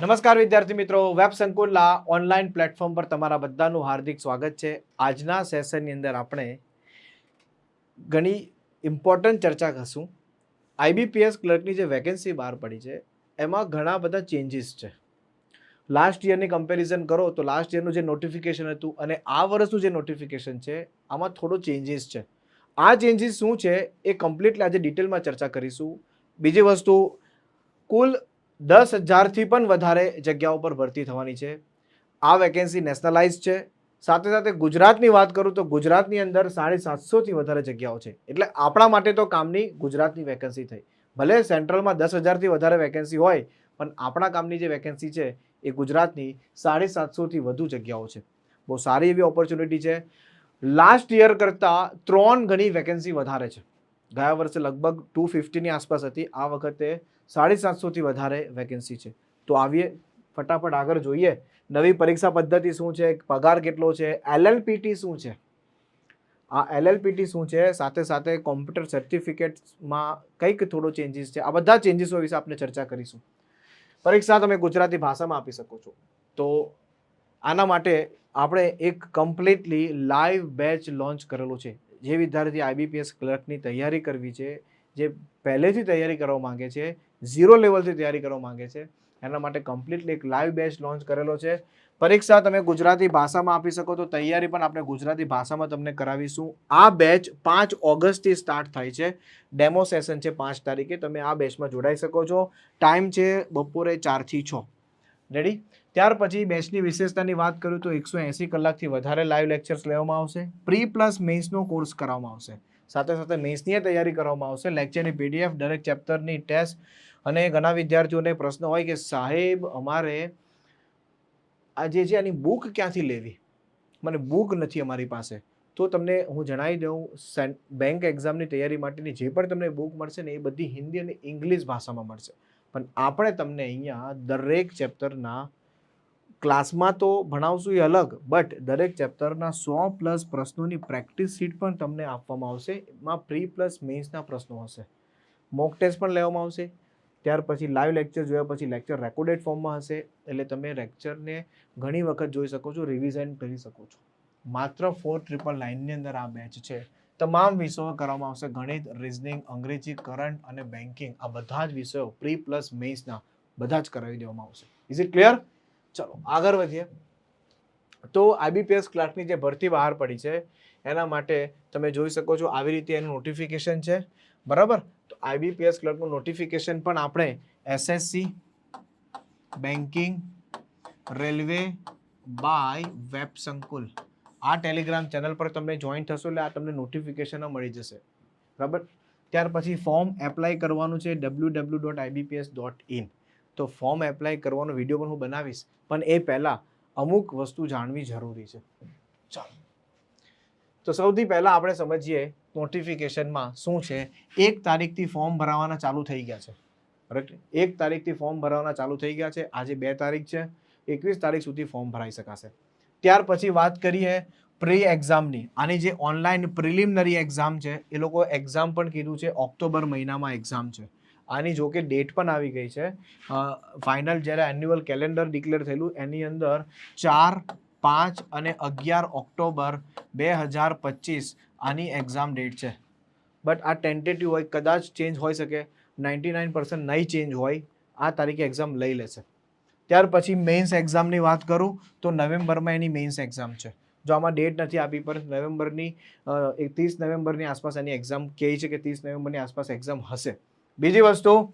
નમસ્કાર વિદ્યાર્થી મિત્રો, વેબ સંકુલના ઓનલાઈન પ્લેટફોર્મ પર તમારા બધાનું હાર્દિક સ્વાગત છે. આજના સેશનની અંદર આપણે ઘણી ઇમ્પોર્ટન્ટ ચર્ચા કરશું. આઈબીપીએસ ક્લર્કની જે વેકેન્સી બહાર પડી છે, એમાં ઘણા બધા ચેન્જીસ છે. લાસ્ટ યરની કમ્પેરિઝન કરો તો લાસ્ટ યરનું જે નોટિફિકેશન હતું અને આ વર્ષનું જે નોટિફિકેશન છે, આમાં થોડો ચેન્જીસ છે. આ ચેન્જીસ શું છે એ કમ્પ્લીટલી આજે ડિટેલમાં ચર્ચા કરીશું. બીજી વસ્તુ, કુલ દસ હજારથી પણ વધારે જગ્યાઓ પર ભરતી થવાની છે. આ વેકેન્સી નેશનલાઇઝ છે. સાથે સાથે ગુજરાતની વાત કરું તો ગુજરાતની અંદર સાડી સાતસોથી વધારે જગ્યાઓ છે. એટલે આપણા માટે તો કામની ગુજરાતની વેકેન્સી થઈ. ભલે સેન્ટ્રલમાં દસ હજારથી વધારે વેકેન્સી હોય, પણ આપણા કામની જે વેકેન્સી છે, એ ગુજરાતની સાડી સાતસોથી વધુ જગ્યાઓ છે. બહુ સારી એવી ઓપોર્ચ્યુનિટી છે. લાસ્ટ યર કરતાં ત્રણ ગણી વેકેન્સી વધારે છે. ગયા વર્ષે લગભગ ટુ ફિફ્ટીની આસપાસ હતી. આ વખતે સાડી સાતસોથી વધારે વેકેન્સી છે. તો આવીએ, ફટાફટ આગળ જોઈએ. નવી પરીક્ષા પદ્ધતિ શું છે? પગાર કેટલો છે? એલએલપીટી શું છે? આ એલએલપીટી શું છે? સાથે સાથે કોમ્પ્યુટર સર્ટિફિકેટ્સમાં કંઈક થોડો ચેન્જીસ છે. આ બધા ચેન્જીસો વિશે આપણે ચર્ચા કરીશું. પરીક્ષા તમે ગુજરાતી ભાષામાં આપી શકો છો. તો આના માટે આપણે એક કમ્પ્લીટલી લાઈવ બેચ લોન્ચ કરેલો છે. જે વિદ્યાર્થી આઈબીપીએસ ક્લર્કની તૈયારી કરવી છે. જે પહેલેથી તૈયારી કરવા માંગે છે. ઝીરો લેવલથી તૈયારી કરવા માંગે છે. એના માટે કમ્પ્લીટલી એક લાઈવ બેચ લોન્ચ કરેલો છે. પરીક્ષા તમે ગુજરાતી ભાષામાં આપી શકો તો તૈયારી પણ આપણે ગુજરાતી ભાષામાં તમને કરાવીશું. આ બેચ પાંચ ઓગસ્ટથી સ્ટાર્ટ થાય છે. ડેમો સેશન છે પાંચ તારીખે. તમે આ બેચમાં જોડાઈ શકો છો. ટાઈમ છે બપોરે ચારથી છ. રેડી ત્યાર પછી બેચની વિશેષતાની વાત કરું તો એકસો એંસી કલાકથી વધારે લાઈવ લેક્ચર્સ લેવામાં આવશે. પ્રી પ્લસ મેન્સનો કોર્સ કરાવવામાં આવશે. સાથે સાથે મેન્સની તૈયારી કરવામાં આવશે. લેક્ચરની પીડીએફ, દરેક ચેપ્ટરની ટેસ્ટ અને ઘણા વિદ્યાર્થીઓને પ્રશ્ન હોય કે, સાહેબ, અમારે આ જે છે આની બુક ક્યાંથી લેવી? મને બુક નથી અમારી પાસે. તો તમને હું જણાવી દઉં બેંક એક્ઝામની તૈયારી માટેની જે પણ તમને બુક મળશે ને એ બધી હિન્દી અને ઇંગ્લિશ ભાષામાં મળશે. પણ આપણે તમને અહીંયા દરેક ચેપ્ટરના ક્લાસમાં તો ભણાવશું એ અલગ બટ દરેક ચેપ્ટરના સો પ્લસ પ્રશ્નોની પ્રેક્ટિસ શીટ પણ તમને આપવામાં આવશે. એમાં પ્રી પ્લસ મેન્સના પ્રશ્નો હશે. મોક ટેસ્ટ પણ લેવામાં આવશે. ત્યાર પછી લાઈવ લેક્ચર જોયા પછી લેક્ચર રેકોર્ડેડ ફોર્મમાં હશે. એટલે તમે લેક્ચરને ઘણી વખત જોઈ શકો છો રિવિઝન કરી શકો છો. માત્ર ફોર ટ્રિપલ નાઇનની અંદર આ બેચ છે. તમામ વિષયો કરવામાં આવશે. ગણિત રિઝનિંગ અંગ્રેજી કરંટ અને બેન્કિંગ આ બધા જ વિષયો પ્રી પ્લસ મેન્સના બધા જ કરાવી દેવામાં આવશે. ઇઝ ઇટ ક્લિયર ચલો, આગળ વધીએ. તો આઈબીપીએસ ક્લાર્કની જે ભરતી બહાર પડી છે, એના માટે તમે જોઈ શકો છો આવી રીતે એનું નોટિફિકેશન છે. બરાબર? તો આઈબીપીએસ ક્લર્કનું નોટિફિકેશન પણ આપણે SSC banking railway by web Sankul. આ ટેલિગ્રામ ચેનલ પર તમે જોઈન થશો એટલે આ તમને નોટિફિકેશન મળી જશે. બરાબર? ત્યાર પછી ફોર્મ એપ્લાય કરવાનું છે W W dot IBPS dot in તો ફોર્મ એપ્લાય કરવાનો વીડિયો પણ હું બનાવીશ. પણ એ પહેલાં અમુક વસ્તુ જાણવી જરૂરી છે. ચાલો. તો સૌથી પહેલાં આપણે સમજીએ નોટિફિકેશનમાં શું છે. એક તારીખથી ફોર્મ ભરાવાના ચાલુ થઈ ગયા છે. કરેક્ટ એક તારીખથી ફોર્મ ભરાવાના ચાલુ થઈ ગયા છે. આજે બે તારીખ છે. એકવીસ તારીખ સુધી ફોર્મ ભરાઈ શકાશે. ત્યાર પછી વાત કરીએ પ્રી એક્ઝામની આની જે ઓનલાઈન પ્રિલિમિનરી એક્ઝામ છે, એ લોકો એક્ઝામ પણ કીધું છે. ઓક્ટોબર મહિનામાં એક્ઝામ છે. આની જો કે ડેટ પણ આવી ગઈ છે. ફાઇનલ જ્યારે એન્યુઅલ કેલેન્ડર ડિક્લેર થયેલું, એની અંદર ચાર, પાંચ અને અગિયાર ઓક્ટોબર બે હજાર પચીસ આની એક્ઝામ ડેટ છે. બટ આ ટેન્ટેટિવ હોય, કદાચ ચેન્જ હોઈ શકે. નાઇન્ટી નાઇન પર્સન્ટ નહીં ચેન્જ હોય, આ તારીખે એક્ઝામ લઈ લેશે. ત્યાર પછી મેઇન્સ એક્ઝામની વાત કરું, તો નવેમ્બરમાં એની મેઇન્સ એક્ઝામ છે. જો આમાં ડેટ નથી આપી પર નવેમ્બરની એક ત્રીસ નવેમ્બરની આસપાસ એની એક્ઝામ કહે છે કે ત્રીસ નવેમ્બરની આસપાસ એક્ઝામ હશે. બીજી વસ્તુ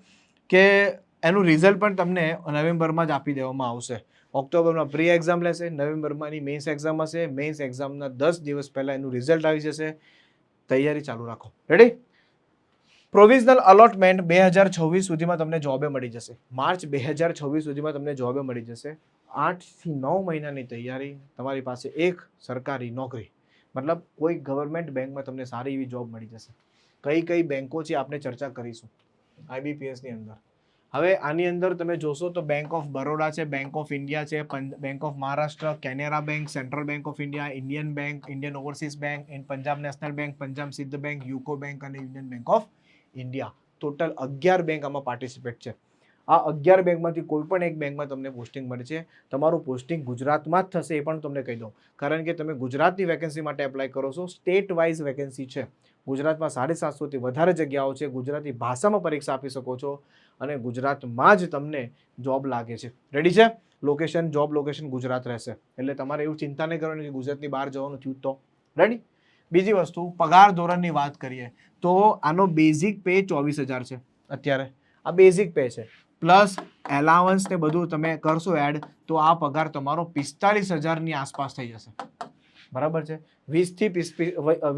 કે એનું રિઝલ્ટ પણ તમને નવેમ્બરમાં જ આપી દેવામાં આવશે. ઓક્ટોબરમાં પ્રી એક્ઝામ લેશે નવેમ્બરમાં એની મેન્સ એક્ઝામ હશે મેન્સ એક્ઝામના દસ દિવસ પહેલાં એનું રિઝલ્ટ આવી જશે. તૈયારી ચાલુ રાખો. રેડી પ્રોવિઝનલ અલોટમેન્ટ બે હજાર છવ્વીસ સુધીમાં તમને જોબે મળી જશે. માર્ચ બે હજાર છવ્વીસ સુધીમાં તમને જોબે મળી જશે. આઠથી નવ મહિનાની તૈયારી, તમારી પાસે એક સરકારી નોકરી. મતલબ કોઈ ગવર્મેન્ટ બેંકમાં તમને સારી એવી જોબ મળી જશે. કઈ કઈ બેંકો છે આપણે ચર્ચા કરીશું. આઈબીપીએસની અંદર. હવે આની અંદર તમે જોશો તો બેંક ઓફ બરોડા છે બેંક ઓફ ઇન્ડિયા છે bank of Maharashtra Canara bank central bank of India Indian bank Indian overseas bank and Punjab national bank Punjab Sind bank UCO bank અને union bank of India total અગિયાર bank આમાં participate છે. આ અગિયાર બેંકમાંથી કોઈ પણ એક બેંકમાં તમને પોસ્ટિંગ મળે છે. તમારું પોસ્ટિંગ ગુજરાતમાં જ થશે એ પણ તમને કહી દઉં. કારણ કે તમે ગુજરાતની વેકેન્સી માટે એપ્લાય કરો છો સ્ટેટ વાઇઝ વેકેન્સી છે. ગુજરાતમાં સાડી સાતસોથી વધારે જગ્યાઓ છે. ગુજરાતી ભાષામાં પરીક્ષા આપી શકો છો અને ગુજરાતમાં જ તમને જોબ લાગે છે. રેડી છે? લોકેશન જોબ લોકેશન ગુજરાત રહેશે. એટલે તમારે એવું ચિંતા નહીં કરવાની કે ગુજરાતની બહાર જવાનું થયું તો. રેડી બીજી વસ્તુ, પગાર ધોરણની વાત કરીએ તો આનો બેઝિક પે ચોવીસ હજાર છે અત્યારે. આ બેઝિક પે છે. પ્લસ એલાવન્સ ને બધું તમે કરશો એડ તો આ પગાર તમારો પિસ્તાલીસ હજારની આસપાસ થઈ જશે. બરાબર છે? વીસથી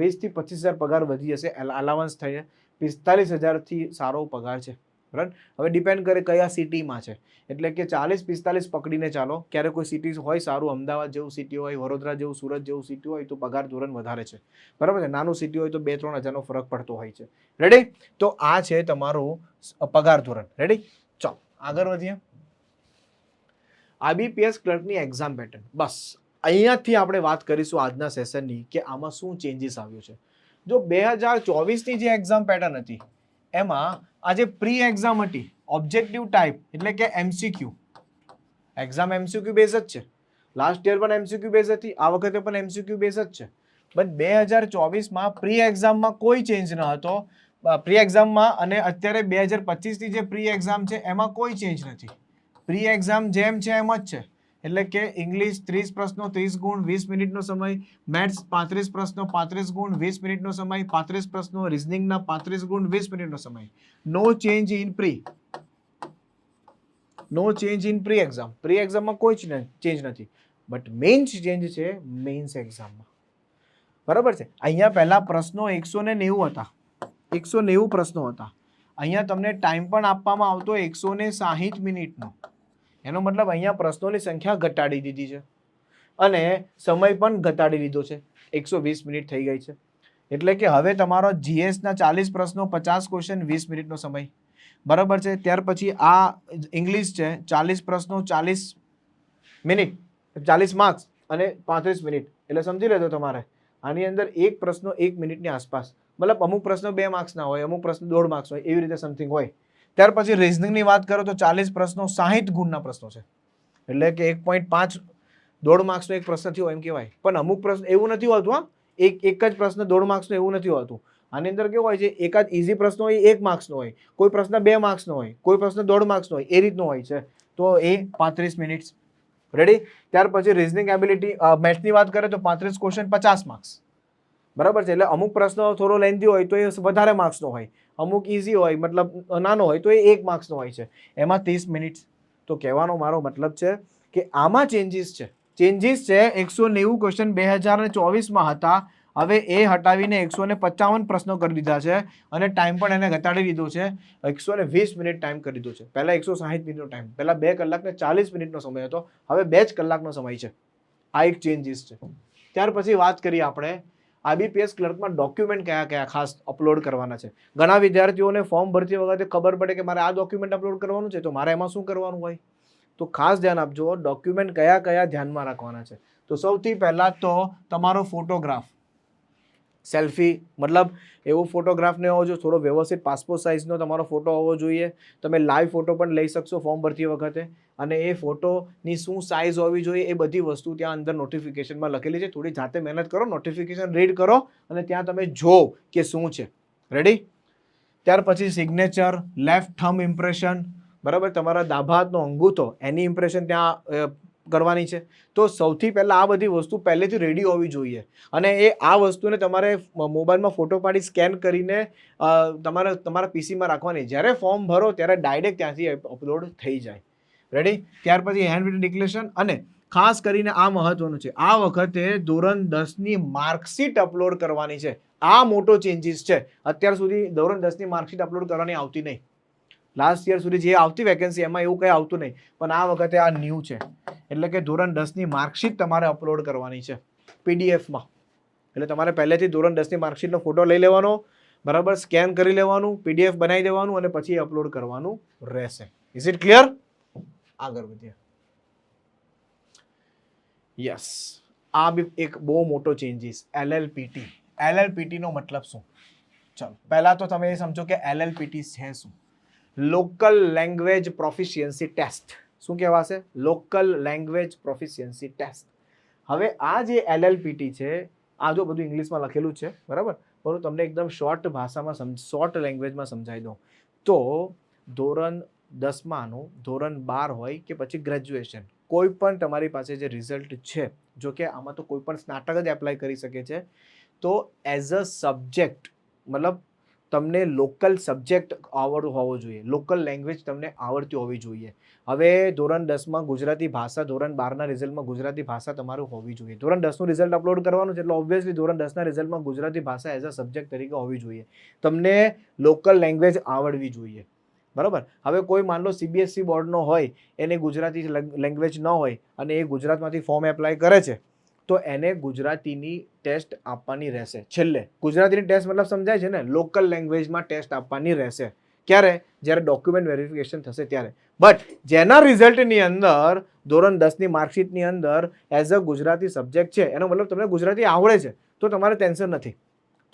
વીસથી પચીસ હજાર પગાર વધી જશે. અલાવન્સ થઈએ પિસ્તાલીસ હજારથી સારો પગાર છે. બરાબર? હવે ડિપેન્ડ કરે કયા સિટીમાં છે. એટલે કે ચાલીસ પિસ્તાલીસ પકડીને ચાલો. ક્યારે કોઈ સિટી હોય સારું, અમદાવાદ જેવું સિટી હોય, વડોદરા જેવું, સુરત જેવું સિટી હોય, તો પગાર ધોરણ વધારે છે. બરાબર છે? નાનું સિટી હોય તો બે, ત્રણ હજારનો ફરક પડતો હોય છે. રેડી તો આ છે તમારું પગાર ધોરણ. રેડી ચાલો, આગળ વધીએ. આઈબીપીએસ ક્લર્કની એક્ઝામ પેટર્ન બસ અહીંયાથી આપણે વાત કરીશું આજના સેશનની કે આમાં શું ચેન્જીસ આવ્યો છે. જો બે હજાર ચોવીસની જે એક્ઝામ પેટર્ન હતી, એમાં આ જે પ્રી એક્ઝામ હતી ઓબ્જેક્ટિવ ટાઈપ એટલે કે એમસીક્યુ એક્ઝામ એમસીક્યુ બેઝ જ છે. લાસ્ટ યર પણ એમસીક્યુ બેઝ હતી, આ વખતે પણ એમસીક્યુ બેઝ જ છે. બટ બે હજાર ચોવીસમાં પ્રી એક્ઝામમાં કોઈ ચેન્જ ન હતો. પ્રી એક્ઝામમાં અને અત્યારે બે હજાર પચીસની જે પ્રી એક્ઝામ છે, એમાં કોઈ ચેન્જ નથી. પ્રી એક્ઝામ જેમ છે એમ જ છે. એટલે કે ઇંગ્લિશ ત્રીસ પ્રશ્નો, ત્રીસ ગુણ, વીસ મિનિટનો સમય મેથ્સ પાંત્રીસ પ્રશ્નો, પાંત્રીસ ગુણ, વીસ મિનિટનો સમય, પાંત્રીસ પ્રશ્નો રિઝનિંગના પાંત્રીસ ગુણ, વીસ મિનિટનો સમય. No change in pre no change in pre exam pre એક્ઝામમાં કોઈ જ ચેન્જ નથી. બટ મેઇન ચેન્જ છે મેઇન્સ એક્ઝામમાં બરાબર છે? અહીંયા પહેલા પ્રશ્નો એકસો ને નેવું હતા. એકસો નેવું પ્રશ્નો હતા. અહીંયા તમને ટાઈમ પણ આપવામાં આવતો એકસો ને સાહીઠ મિનિટનો. એનો મતલબ અહીંયા પ્રશ્નોની સંખ્યા ઘટાડી દીધી છે. અને સમય પણ ઘટાડી દીધો છે. એકસો વીસ મિનિટ થઈ ગઈ છે. એટલે કે હવે તમારો જીએસના ચાલીસ પ્રશ્નો, પચાસ ક્વેશ્ચન વીસ મિનિટનો સમય. બરાબર છે? ત્યાર પછી આ ઇંગ્લિશ છે, ચાલીસ પ્રશ્નો, ચાલીસ મિનિટ, ચાલીસ માર્ક્સ અને પાંત્રીસ મિનિટ. એટલે સમજી લેજો તમારે. આની અંદર એક પ્રશ્નો એક મિનિટની આસપાસ. મતલબ અમુક પ્રશ્નો બે માર્ક્સના હોય, અમુક પ્રશ્નો દોઢ માર્ક્સ હોય, એવી રીતે સમથિંગ હોય. ત્યાર પછી રિઝનિંગની વાત કરો તો ચાલીસ પ્રશ્નો સાહીઠ ગુણના પ્રશ્નો છે. એટલે કે એક પોઈન્ટ પાંચ દોઢ માર્ક્સનો એક પ્રશ્ન થયો એમ કહેવાય. પણ અમુક પ્રશ્ન એવું નથી હોતું હા. એક એક જ પ્રશ્ન દોઢ માર્ક્સનો એવું નથી હોતું. આની અંદર કેવું હોય છે, એકાદ ઇઝી પ્રશ્ન હોય, એક માર્ક્સનો હોય. કોઈ પ્રશ્ન બે માર્ક્સનો હોય, કોઈ પ્રશ્ન દોઢ માર્ક્સનો હોય, એ રીતનો હોય છે. તો એ પાંત્રીસ મિનિટ્સ રેડી ત્યાર પછી રિઝનિંગ એબિલિટી મેથ્સની વાત કરે તો પાંત્રીસ ક્વેશ્ચન પચાસ માર્ક્સ બરાબર છે? એટલે અમુક પ્રશ્નો થોડો લેન્ધી હોય તો એ વધારે માર્ક્સનો હોય. અમુક ઇઝી હોય, મતલબ નાનો હોય તો એ એક માર્ક્સનો હોય છે. એમાં ત્રીસ મિનિટ તો કહેવાનો મારો મતલબ છે કે આમાં ચેન્જીસ છે. ચેન્જીસ છે એકસો નેવું ક્વેશ્ચન બે હજાર ચોવીસમાં હતા. હવે એ હટાવીને એકસો ને પચાવન પ્રશ્નો કરી દીધા છે અને ટાઈમ પણ એને ઘટાડી દીધો છે. એકસો ને વીસ મિનિટ ટાઈમ કરી દીધો છે. પહેલાં એકસો સાહીઠ મિનિટનો ટાઈમ પહેલાં બે કલાક ને ચાલીસ મિનિટનો સમય હતો. હવે બે જ કલાકનો સમય છે. આ એક ચેન્જીસ છે. ત્યાર પછી વાત કરીએ આપણે આઈબીપીએસ ક્લર્કમાં ડોક્યુમેન્ટ કયા કયા ખાસ અપલોડ કરવાના છે? ઘણા વિદ્યાર્થીઓને ફોર્મ ભરતી વખતે ખબર પડે કે મારે આ ડોક્યુમેન્ટ અપલોડ કરવાનું છે, તો મારે એમાં શું કરવાનું હોય? તો ખાસ ધ્યાન આપજો ડોક્યુમેન્ટ કયા કયા ધ્યાનમાં રાખવાના છે? તો સૌથી પહેલાં તો તમારો ફોટોગ્રાફ સેલ્ફી મતલબ એવો ફોટોગ્રાફ ને હોવો જોઈએ, થોડો વ્યવસ્થિત પાસપોર્ટ સાઇઝનો તમારો ફોટો હોવો જોઈએ. તમે લાઈવ ફોટો પણ લઈ શકશો ફોર્મ ભરતી વખતે. અને એ ફોટોની શું સાઇઝ હોવી જોઈએ એ બધી વસ્તુ ત્યાં અંદર નોટિફિકેશનમાં લખેલી છે. થોડી જાતે મહેનત કરો નોટિફિકેશન રીડ કરો અને ત્યાં તમે જો કે શું છે. રેડી ત્યાર પછી સિગ્નેચર લેફ્ટ થમ ઇમ્પ્રેશન બરાબર? તમારા ડાબા હાથનો અંગૂઠો, એની ઇમ્પ્રેશન ત્યાં કરવાની છે. તો સૌથી પહેલાં આ બધી વસ્તુ પહેલેથી રેડી હોવી જોઈએ. અને એ આ વસ્તુને તમારે મોબાઈલમાં ફોટો પાડી સ્કેન કરીને તમારે, તમારા પીસીમાં રાખવાની. જ્યારે ફોર્મ ભરો, ત્યારે ડાયરેક્ટ ત્યાંથી અપલોડ થઈ જાય. રેડી ત્યાર પછી હેન્ડ રિટન ડિક્લેરેશન અને ખાસ કરીને આ મહત્વનું છે. આ વખતે ધોરણ દસની માર્કશીટ અપલોડ કરવાની છે. આ મોટો ચેન્જીસ છે. અત્યાર સુધી ધોરણ દસની માર્કશીટ અપલોડ કરવાની આવતી નહીં. લાસ્ટ યર સુધી જે આવતી વેકેન્સી એમાં એવું કંઈ આવતું નહીં. પણ આ વખતે આ ન્યૂ છે. એટલે કે ધોરણ દસની માર્કશીટ તમારે અપલોડ કરવાની છે. પીડીએફમાં એટલે તમારે પહેલેથી ધોરણ દસની માર્કશીટનો ફોટો લઈ લેવાનો, બરાબર સ્કેન કરી લેવાનું પીડીએફ બનાવી દેવાનું અને પછી અપલોડ કરવાનું રહેશે. ઇઝ ઇટ ક્લિયર આગળ વધીએ યસ આ બી એક બહુ મોટો ચેન્જીસ એલએલપીટી એલએલપીટીનો મતલબ શું? ચલો, પહેલાં તો તમે એ સમજો કે એલએલપીટી છે શું? લોકલ લેંગ્વેજ પ્રોફિશિયન્સી ટેસ્ટ શું કહેવાશે? લોકલ લેંગ્વેજ પ્રોફિશિયન્સી ટેસ્ટ હવે આ જે એલએલપીટી છે, આ જો બધું ઇંગ્લિશમાં લખેલું છે, બરાબર? પણ હું તમને એકદમ શોર્ટ ભાષામાં શોર્ટ લેંગ્વેજમાં સમજાવી દઉં. તો ધોરણ દસમાનું ધોરણ બાર હોય કે પછી ગ્રેજ્યુએશન કોઈ પણ તમારી પાસે જે રિઝલ્ટ છે, જો કે આમાં તો કોઈ પણ સ્નાતક જ એપ્લાય કરી શકે છે, તો એઝ અ સબ્જેક્ટ મતલબ તમને લોકલ સબ્જેક્ટ આવડતો હોવો જોઈએ. લોકલ લેંગ્વેજ તમને આવડતી હોવી જોઈએ. હવે ધોરણ દસમાં ગુજરાતી ભાષા, ધોરણ બારના રિઝલ્ટમાં ગુજરાતી ભાષા તમારું હોવી જોઈએ. ધોરણ દસનું રિઝલ્ટ અપલોડ કરવાનું છે એટલે ઓબ્વિયસલી ધોરણ દસના રિઝલ્ટમાં ગુજરાતી ભાષા એઝ અ સબ્જેક્ટ તરીકે હોવી જોઈએ. તમને લોકલ લેંગ્વેજ આવડવી જોઈએ. બરાબર? હવે કોઈ માન લો સીબીએસસી બોર્ડનો હોય, એને ગુજરાતી લેંગ્વેજ ન હોય અને એ ગુજરાતમાંથી ફોર્મ એપ્લાય કરે છે, તો એને ગુજરાતીની ટેસ્ટ આપવાની રહેશે. છેલ્લે, ગુજરાતીની ટેસ્ટ મતલબ સમજાય છે ને? લોકલ લેંગ્વેજમાં ટેસ્ટ આપવાની રહેશે. ક્યારે? જ્યારે ડોક્યુમેન્ટ વેરિફિકેશન થશે ત્યારે. બટ જેના રિઝલ્ટની અંદર, ધોરણ દસની માર્કશીટની અંદર એઝ અ ગુજરાતી સબ્જેક્ટ છે, એનો મતલબ તમને ગુજરાતી આવડે છે, તો તમારે ટેન્શન નથી.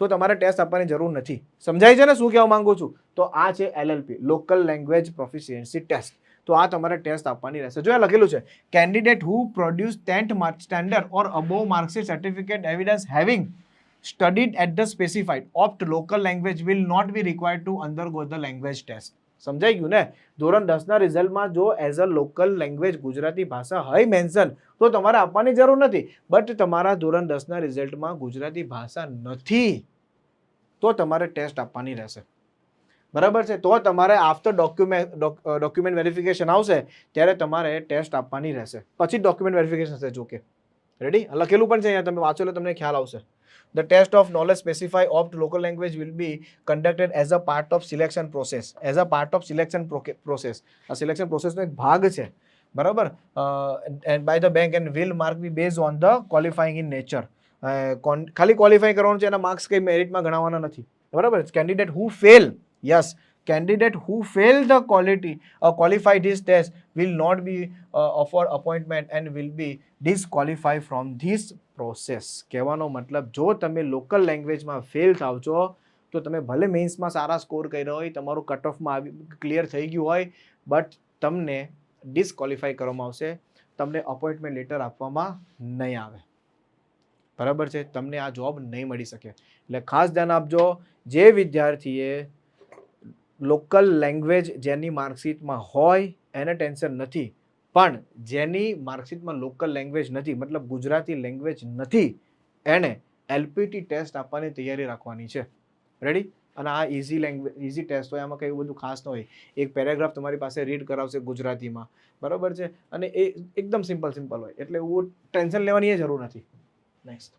તો તમારે ટેસ્ટ આપવાની જરૂર નથી. સમજાય છે ને શું કહેવા માંગુ છું? તો આ છે LLP local language proficiency test તો આ તમારે ટેસ્ટ આપવાની રહેશે. જો લખેલું છે candidate who produce tenth mark standard or above marksheet certificate evidence having studied at the the opt local language will not not be to to go the language test સમજાઈ ગયું ને? ધોરણ દસના રિઝલ્ટમાં જો as a local language Gujarati ભાષા હોય mention તો તમારે આપવાની જરૂર નથી. બટ તમારા ધોરણ દસના રિઝલ્ટમાં ગુજરાતી ભાષા નથી. તો તમારે ટેસ્ટ આપવાની રહેશે. બરાબર છે? તો તમારે આફ્ટર ડોક્યુમેન્ટ ડોક્યુમેન્ટ વેરિફિકેશન આવશે, ત્યારે તમારે ટેસ્ટ આપવાની રહેશે. પછી ડોક્યુમેન્ટ વેરિફિકેશન થશે જોકે રેડી લખેલું પણ છે અહીંયા, તમે વાંચો એટલે તમને ખ્યાલ આવશે. The test of knowledge specify opt local language will be conducted as a part of selection process. As a part of selection proce- process. આ સિલેક્શન પ્રોસેસનો એક ભાગ છે. બરાબર? And by the bank and will mark be base on the qualifying in nature ખાલી qualify કરવાનું છે એના માર્ક્સ કંઈ મેરિટમાં ગણાવવાના નથી. બરાબર? Candidate who fail yes candidate who fail the quality uh, this test will not be offer appointment and will be will from this process કહેવાનો મતલબ જો તમે લોકલ લેંગ્વેજમાં ફેલ થાવ છો તો તમે ભલે મેન્સમાં સારા સ્કોર કર્યો હોય તમારું કટ ઓફમાં આવી ક્લિયર થઈ ગયું હોય બટ તમને ડિસક્વોલિફાય કરવામાં આવશે તમને અપોઇન્ટમેન્ટ લેટર આપવામાં નહીં આવે. બરાબર છે? તમને આ જોબ નહીં મળી શકે. એટલે ખાસ ધ્યાન આપજો, જે વિદ્યાર્થીએ લોકલ લેંગ્વેજ જેની માર્કશીટમાં હોય, એને ટેન્શન નથી. પણ જેની માર્કશીટમાં લોકલ લેંગ્વેજ નથી, મતલબ ગુજરાતી લેંગ્વેજ નથી એણે એલપીટી ટેસ્ટ આપવાની તૈયારી રાખવાની છે. રેડી અને આ ઇઝી લેંગ્વેજ ઇઝી ટેસ્ટ હોય, આમાં કંઈ બધું ખાસ ન હોય. એક પેરેગ્રાફ તમારી પાસે રીડ કરાવશે ગુજરાતીમાં. બરાબર છે? અને એ એકદમ સિમ્પલ સિમ્પલ હોય. એટલે એવું ટેન્શન લેવાની એ જરૂર નથી. નેક્સ્ટ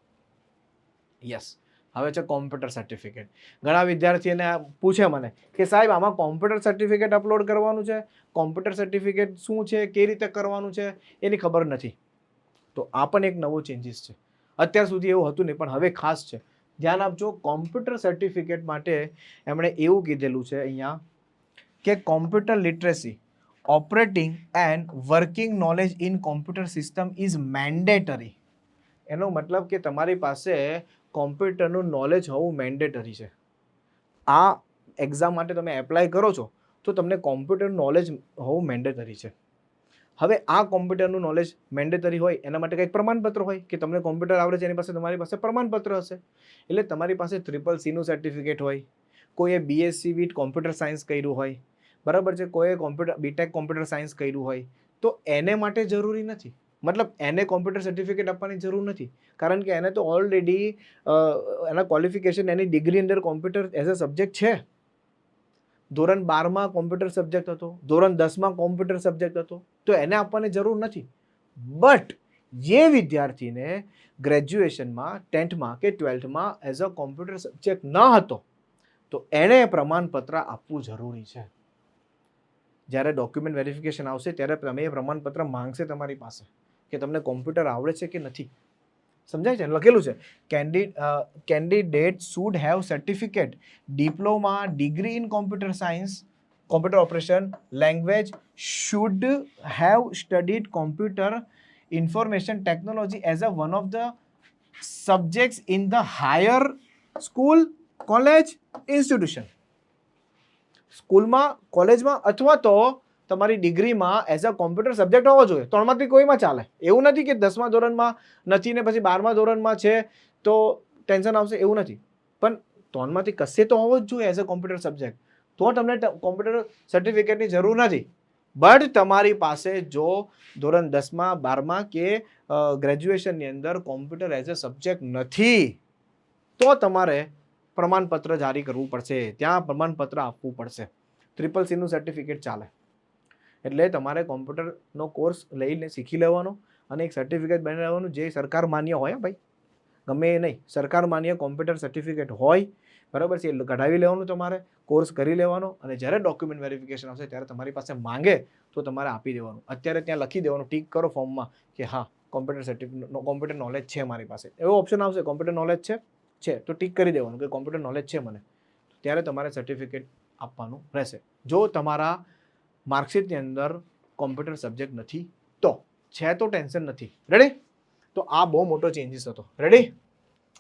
યસ હવે છે કોમ્પ્યુટર સર્ટિફિકેટ ઘણા વિદ્યાર્થીઓને પૂછે મને કે સાહેબ, આમાં કોમ્પ્યુટર સર્ટિફિકેટ અપલોડ કરવાનું છે? કોમ્પ્યુટર સર્ટિફિકેટ શું છે? કઈ રીતે કરવાનું છે? એની ખબર નથી. તો આ પણ એક નવો ચેન્જીસ છે. અત્યાર સુધી એવું હતું નહીં, પણ હવે ખાસ છે. ધ્યાન આપજો કોમ્પ્યુટર સર્ટિફિકેટ માટે એમણે એવું કીધેલું છે અહીંયા કે computer literacy operating and working knowledge in computer system is mandatory એનો મતલબ કે તમારી પાસે કોમ્પ્યુટરનું નોલેજ હોવું મેન્ડેટરી છે. આ એક્ઝામ માટે તમે એપ્લાય કરો છો, તો તમને કોમ્પ્યુટરનું નોલેજ હોવું મેન્ડેટરી છે. હવે આ કોમ્પ્યુટરનું નોલેજ મેન્ડેટરી હોય, એના માટે કંઈક પ્રમાણપત્ર હોય, કે તમને કોમ્પ્યુટર આવડે છે, એની પાસે તમારી પાસે પ્રમાણપત્ર હશે. એટલે તમારી પાસે ટ્રિપલ સીનું સર્ટિફિકેટ હોય, કોઈએ બીએસસી વિથ કોમ્પ્યુટર સાયન્સ કર્યું હોય, બરાબર છે, કોઈએ કોમ્પ્યુટર બીટેક કોમ્પ્યુટર સાયન્સ કર્યું હોય, તો એને માટે જરૂરી નથી. મતલબ એને કોમ્પ્યુટર સર્ટિફિકેટ આપવાની જરૂર નથી. કારણ કે એને તો ઓલરેડી એના ક્વોલિફિકેશન એની ડિગ્રી અંદર કોમ્પ્યુટર એઝ અ સબ્જેક્ટ છે. ધોરણ બારમાં કોમ્પ્યુટર સબ્જેક્ટ હતો. ધોરણ દસમાં કોમ્પ્યુટર સબ્જેક્ટ હતો. તો એને આપવાની જરૂર નથી. બટ જે વિદ્યાર્થીને ગ્રેજ્યુએશનમાં ટેન્થમાં કે ટ્વેલ્થમાં એઝ અ કોમ્પ્યુટર સબ્જેક્ટ ન હતો, તો એણે પ્રમાણપત્ર આપવું જરૂરી છે. જ્યારે ડોક્યુમેન્ટ વેરિફિકેશન આવશે, ત્યારે તમે એ પ્રમાણપત્ર માંગશે તમારી પાસે. કે તમને કોમ્પ્યુટર આવડે છે કે નથી? સમજાય છે? લખેલું છે. Candid candidate should have certificate, diploma, degree in computer science, computer operation, language, should have studied computer information technology as a one of the subjects in the higher school, college, institution. સ્કૂલમાં, કોલેજમાં અથવા તો તમારી ડિગ્રીમાં as a computer subject હોવો જોઈએ. ત્રણમાંથી કોઈમાં ચાલે? એવું નથી કે દસમા ધોરણમાં નથી ને પછી બારમા ધોરણમાં છે તો ટેન્શન આવશે, એવું નથી. પણ ત્રણમાંથી કશે તો હોવો જ જોઈએ એઝ અ કોમ્પ્યુટર સબ્જેક્ટ તો તમને કોમ્પ્યુટર સર્ટિફિકેટની જરૂર નથી. બટ તમારી પાસે જો ધોરણ દસમાં, બારમા કે ગ્રેજ્યુએશનની અંદર કોમ્પ્યુટર એઝ અ સબ્જેક્ટ નથી, તો તમારે પ્રમાણપત્ર જારી કરવું પડશે. ત્યાં પ્રમાણપત્ર આપવું પડશે. ટ્રિપલ સીનું સર્ટિફિકેટ ચાલે. એટલે તમારે કોમ્પ્યુટરનો કોર્સ લઈને શીખી લેવાનો અને એક સર્ટિફિકેટ બની લેવાનું જે સરકાર માન્ય હોય ભાઈ. ગમે એ નહીં, સરકાર માન્ય કોમ્પ્યુટર સર્ટિફિકેટ હોય, બરાબર છે એ કઢાવી લેવાનું તમારે, કોર્સ કરી લેવાનો અને જ્યારે ડોક્યુમેન્ટ વેરિફિકેશન આવશે ત્યારે તમારી પાસે માંગે તો તમારે આપી દેવાનું. અત્યારે ત્યાં લખી દેવાનું, ટીક કરો ફોર્મમાં કે હા, કોમ્પ્યુટર સર્ટિફિકેટ કોમ્પ્યુટર નોલેજ છે મારી પાસે. એવો ઓપ્શન આવશે, કોમ્પ્યુટર નોલેજ છે? છે, તો ટીક કરી દેવાનું કે કોમ્પ્યુટર નોલેજ છે મને. ત્યારે તમારે સર્ટિફિકેટ આપવાનું રહેશે. જો તમારા માર્કશીટની અંદર કોમ્પ્યુટર સબ્જેક્ટ નથી, તો છે તો ટેન્શન નથી. રેડી તો આ બહુ મોટો ચેન્જીસ હતો. રેડી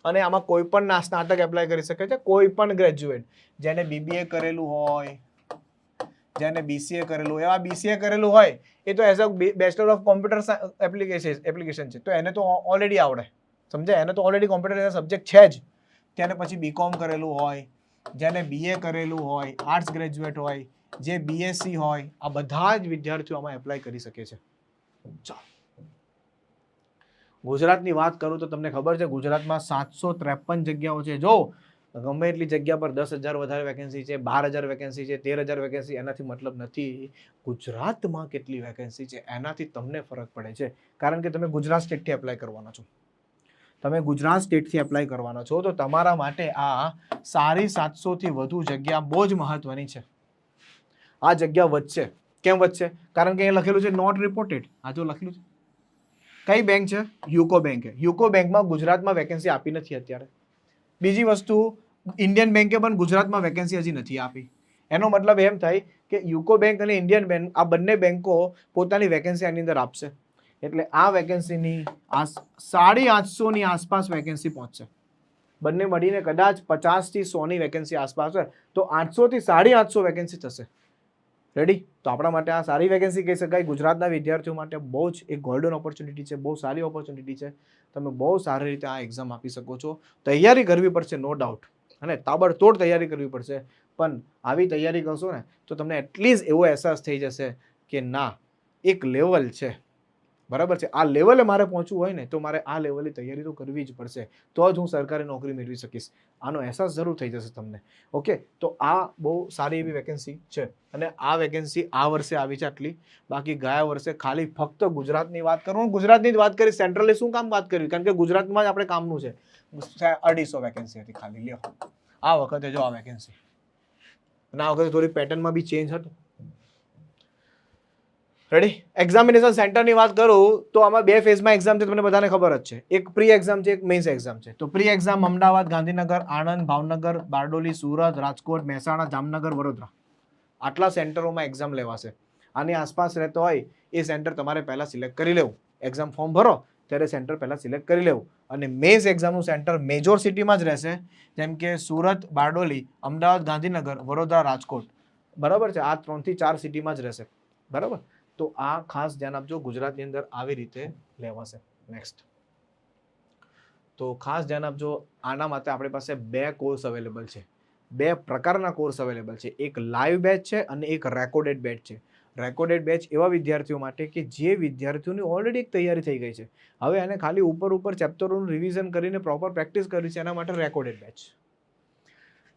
અને આમાં કોઈ પણ ના સ્નાતક એપ્લાય કરી શકે છે, કોઈ પણ ગ્રેજ્યુએટ જેને બીબીએ કરેલું હોય, જેને બીસીએ કરેલું હોય, એવા બીસીએ કરેલું હોય, એ તો as a bachelor of computer application application છે. તો એને તો ઓલરેડી આવડે. સમજાય? એને તો ઓલરેડી કોમ્પ્યુટર સબ્જેક્ટ છે જ. તેને પછી બીકોમ કરેલું હોય, જેને બીએ કરેલું હોય આર્ટ્સ ગ્રેજ્યુએટ હોય જે બીએસસી હોય, આ બધા જ વિદ્યાર્થીઓ આમાં એપ્લાય કરી શકે છે. ગુજરાતની વાત કરું તો તમને ખબર છે, ગુજરાતમાં સાતસો ત્રેપન જગ્યાઓ છે. જો, ગમે એટલી જગ્યા પર દસ હજાર વધારે વેકેન્સી છે, બાર હજાર વેકેન્સી છે, તેર હજાર વેકેન્સી એનાથી મતલબ નથી. ગુજરાતમાં કેટલી વેકેન્સી છે, એનાથી તમને ફરક પડે છે. કારણ કે તમે ગુજરાત સ્ટેટથી એપ્લાય કરવાના છો. તમે ગુજરાત સ્ટેટથી એપ્લાય કરવાના છો, તો તમારા માટે આ સારી સાતસોથી વધુ જગ્યા બહુ જ મહત્વની છે. આ જગ્યા વધશે કેમ વધશે કારણ કે અહીંયા લખેલું છે નોટ રિપોર્ટેડ આ જો લખેલું છે. કઈ બેંક છે? યુકો બેંક યુકો બેંકમાં ગુજરાતમાં વેકેન્સી આપી નથી અત્યારે. બીજી વસ્તુ ઇન્ડિયન બેંકે પણ ગુજરાતમાં વેકેન્સી હજી નથી આપી. એનો મતલબ એમ થાય કે યુકો બેંક અને ઇન્ડિયન બેંક આ બંને બેંકો પોતાની વેકેન્સી આની અંદર આપશે. એટલે આ વેકેન્સીની આ સાડી આઠસોની આસપાસ વેકેન્સી પહોંચશે. બંને મળીને કદાચ પચાસથી સોની વેકેન્સી આસપાસ હોય તો આઠસોથી સાડી આઠસો વેકેન્સી થશે. રેડી તો આપણા માટે આ સારી વેકેન્સી કહી શકાય. ગુજરાતના વિદ્યાર્થીઓ માટે બહુ જ એક ગોલ્ડન ઓપોર્ચ્યુનિટી છે. બહુ સારી ઓપોર્ચ્યુનિટી છે. તમે બહુ સારી રીતે આ એક્ઝામ આપી શકો છો. તૈયારી કરવી પડશે નો ડાઉટ અને તાબડતોડ તૈયારી કરવી પડશે. પણ આવી તૈયારી કરશો ને, તો તમને એટલીસ્ટ એવો અહેસાસ થઈ જશે કે ના, એક લેવલ છે. બરાબર છે? આ લેવલે મારે પહોંચવું હોય ને, તો મારે આ લેવલની તૈયારી તો કરવી જ પડશે. તો જ હું સરકારી નોકરી મેળવી શકીશ. આનો અહેસાસ જરૂર થઈ જશે તમને. ઓકે? તો આ બહુ સારી એવી વેકેન્સી છે. અને આ વેકેન્સી આ વર્ષે આવી છે આટલી. બાકી ગયા વર્ષે ખાલી ફક્ત ગુજરાતની વાત કરું, હું ગુજરાતની જ વાત કરી સેન્ટ્રલે શું કામ વાત કરી કારણ કે ગુજરાતમાં જ આપણે કામનું છે. અઢીસો વેકેન્સી હતી ખાલી. લ્યો. આ વખતે જો આ વેકેન્સી અને આ વખતે થોડી પેટર્નમાં બી ચેન્જ હતું. રેડી એક્ઝામિનેશન સેન્ટરની વાત કરું, તો આમાં બે ફેઝમાં એક્ઝામ છે, તમને બધાને ખબર જ છે. એક પ્રી એક્ઝામ છે, એક મેઇન્સ એક્ઝામ છે. તો પ્રી એક્ઝામ અમદાવાદ, ગાંધીનગર, આણંદ, ભાવનગર, બારડોલી, સુરત, રાજકોટ, મહેસાણા, જામનગર, વડોદરા. આટલા સેન્ટરોમાં એક્ઝામ લેવાશે. આની આસપાસ રહેતો હોય, એ સેન્ટર તમારે પહેલાં સિલેક્ટ કરી લેવું. એક્ઝામ ફોર્મ ભરો, ત્યારે સેન્ટર પહેલાં સિલેક્ટ કરી લેવું. અને મેઇન્સ એક્ઝામનું સેન્ટર મેજોર સિટીમાં જ રહેશે. જેમ કે સુરત, બારડોલી, અમદાવાદ, ગાંધીનગર, વડોદરા, રાજકોટ. બરાબર છે? આ ત્રણથી ચાર સિટીમાં જ રહેશે. બરાબર? તો આ ખાસ ધ્યાન આપજો ગુજરાતની અંદર આવી રીતે લેવાશે. નેક્સ્ટ તો ખાસ ધ્યાન આપજો આના માટે આપણી પાસે બે કોર્સ અવેલેબલ છે. બે પ્રકારના કોર્સ અવેલેબલ છે. એક લાઈવ બેચ છે અને એક રેકોર્ડેડ બેચ છે. રેકોર્ડેડ બેચ એવા વિદ્યાર્થીઓ માટે કે જે વિદ્યાર્થીઓની ઓલરેડી એક તૈયારી થઈ ગઈ છે. હવે એને ખાલી ઉપર ઉપર ચેપ્ટરોનું રિવિઝન કરીને પ્રોપર પ્રેક્ટિસ કરી છે, એના માટે રેકોર્ડેડ બેચ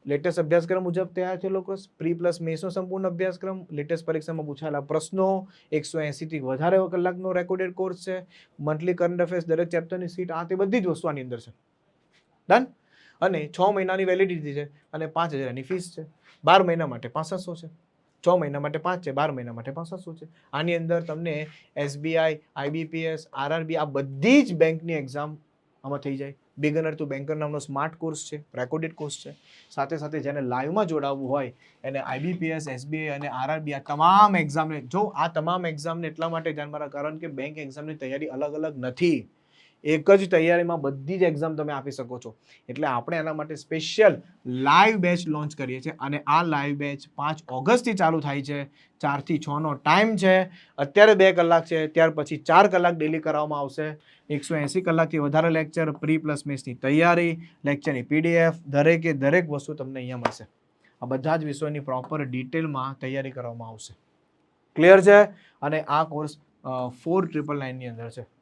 લેટેસ્ટ અભ્યાસક્રમ મુજબ તૈયાર છે લોકો પ્રી પ્લસ મેસનો સંપૂર્ણ અભ્યાસક્રમ લેટેસ્ટ પરીક્ષામાં પૂછાયેલા પ્રશ્નો, એકસો એંસીથી વધારે કલાકનો રેકોર્ડેડ કોર્સ છે મંથલી કરંટ અફેર્સ દરેક ચેપ્ટરની સીટ આ તે બધી જ વસ્તુ આની અંદર છે. ડન અને છ મહિનાની વેલિડિટી છે અને પાંચ હજારની ફીસ છે. બાર મહિના માટે પાંસઠસો છે. છ મહિના માટે પાંચ છે, બાર મહિના માટે પાંસઠસો છે. આની અંદર તમને એસબીઆઈ આઈબીપીએસ આરઆરબી આ બધી જ બેંકની એક્ઝામ આમાં થઈ જાય. બિગનર ટુ બેન્કર નામનો સ્માર્ટ કોર્સ છે રેકોર્ડેડ કોર્સ છે. સાથે સાથે જેને લાઈવમાં જોડાવવું હોય, એને આઈબીપીએસ એસબીઆઈ અને આરઆરબી આ તમામ એક્ઝામને જો આ તમામ એક્ઝામને એટલા માટે ધ્યાનમાં કારણ કે બેંક એક્ઝામની તૈયારી અલગ અલગ નથી. એક જ તૈયારીમાં બધી જ એક્ઝામ તમે આપી શકો છો. એટલે આપણે એના માટે સ્પેશિયલ લાઈવ બેચ લોન્ચ કરીએ છીએ અને આ લાઈવ બેચ પાંચ ઓગસ્ટથી ચાલુ થાય છે. ચારથી છનો ટાઈમ છે. અત્યારે બે કલાક છે, ત્યાર પછી ચાર કલાક ડેલી કરાવવામાં આવશે. એકસો એંસી કલાકથી વધારે લેક્ચર પ્રી પ્લસ મેથ્સની તૈયારી લેક્ચરની પીડીએફ દરેકે દરેક વસ્તુ તમને અહીંયા મળશે. આ બધા જ વિષયોની પ્રોપર ડિટેલમાં તૈયારી કરવામાં આવશે. ક્લિયર છે? અને આ કોર્સ ફોર ટ્રિપલ નાઇનની અંદર છે.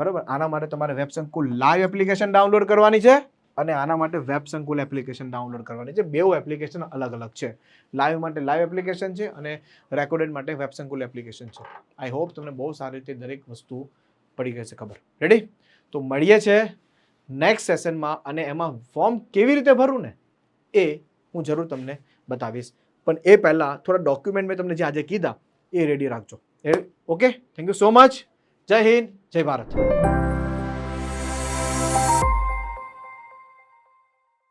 બરાબર? આના માટે તમારે વેબ સંકુલ લાઈવ એપ્લિકેશન ડાઉનલોડ કરવાની છે અને આના માટે વેબ સંકુલ એપ્લિકેશન ડાઉનલોડ કરવાની છે. બેઉ એપ્લિકેશન અલગ અલગ છે. લાઈવ માટે લાઈવ એપ્લિકેશન છે અને રેકોર્ડેડ માટે વેબ સંકુલ એપ્લિકેશન છે. આઈ હોપ તમને બહુ સારી રીતે દરેક વસ્તુ પડી ગઈ છે ખબર. રેડી તો મળીએ છે નેક્સ્ટ સેશનમાં અને એમાં ફોર્મ કેવી રીતે ભરવું ને એ હું જરૂર તમને બતાવીશ. પણ એ પહેલાં થોડા ડોક્યુમેન્ટ મેં તમને જે આજે કીધા એ રેડી રાખજો. એ okay thank you so much જય હિન્દ. જય ભારત.